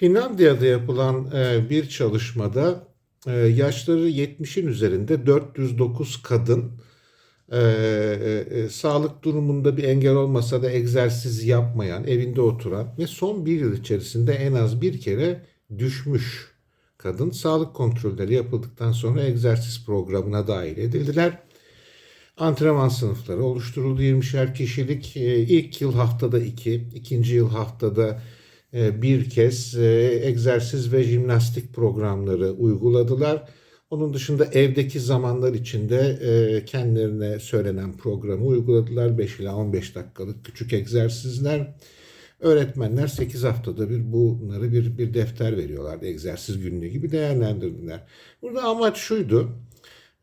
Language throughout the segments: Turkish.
Finlandiya'da yapılan e, bir çalışmada e, yaşları 70'in üzerinde 409 kadın e, sağlık durumunda bir engel olmasa da egzersiz yapmayan, evinde oturan ve son bir yıl içerisinde en az bir kere düşmüş kadın sağlık kontrolleri yapıldıktan sonra egzersiz programına dahil edildiler. Antrenman sınıfları oluşturuldu 20'şer kişilik. İlk yıl haftada iki, ikinci yıl haftada bir kez e, egzersiz ve jimnastik programları uyguladılar. Onun dışında evdeki zamanlar içinde e, kendilerine söylenen programı uyguladılar. 5 ila 15 dakikalık küçük egzersizler. Öğretmenler 8 haftada bir bunları bir, bir defter veriyorlardı. Egzersiz günlüğü gibi değerlendirdiler. Burada amaç şuydu.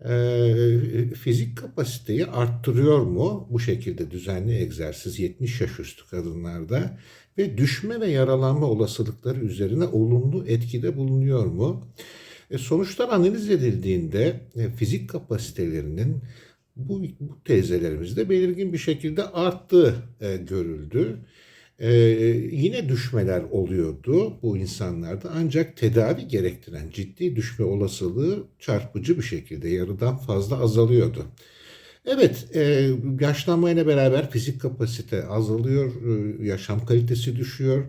E, fizik kapasiteyi arttırıyor mu bu şekilde düzenli egzersiz 70 yaş üstü kadınlarda ve düşme ve yaralanma olasılıkları üzerine olumlu etkide bulunuyor mu? E, sonuçlar analiz edildiğinde e, fizik kapasitelerinin bu, bu teyzelerimizde belirgin bir şekilde arttığı e, görüldü. E, yine düşmeler oluyordu bu insanlarda ancak tedavi gerektiren ciddi düşme olasılığı çarpıcı bir şekilde yarıdan fazla azalıyordu. Evet, e, yaşlanmayla beraber fizik kapasite azalıyor, e, yaşam kalitesi düşüyor,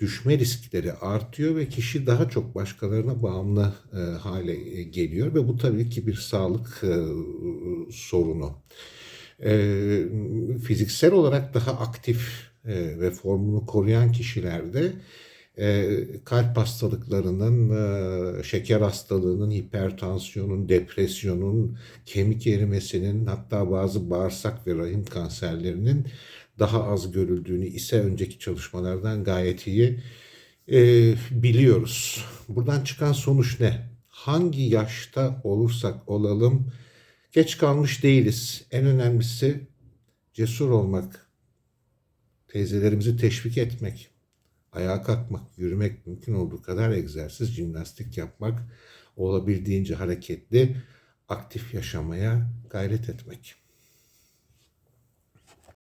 düşme riskleri artıyor ve kişi daha çok başkalarına bağımlı e, hale e, geliyor ve bu tabii ki bir sağlık e, sorunu. E, fiziksel olarak daha aktif e, ve formunu koruyan kişilerde e, kalp hastalıklarının, e, şeker hastalığının, hipertansiyonun, depresyonun, kemik erimesinin hatta bazı bağırsak ve rahim kanserlerinin daha az görüldüğünü ise önceki çalışmalardan gayet iyi e, biliyoruz. Buradan çıkan sonuç ne? Hangi yaşta olursak olalım geç kalmış değiliz. En önemlisi cesur olmak, teyzelerimizi teşvik etmek, ayağa kalkmak, yürümek mümkün olduğu kadar egzersiz, jimnastik yapmak, olabildiğince hareketli, aktif yaşamaya gayret etmek.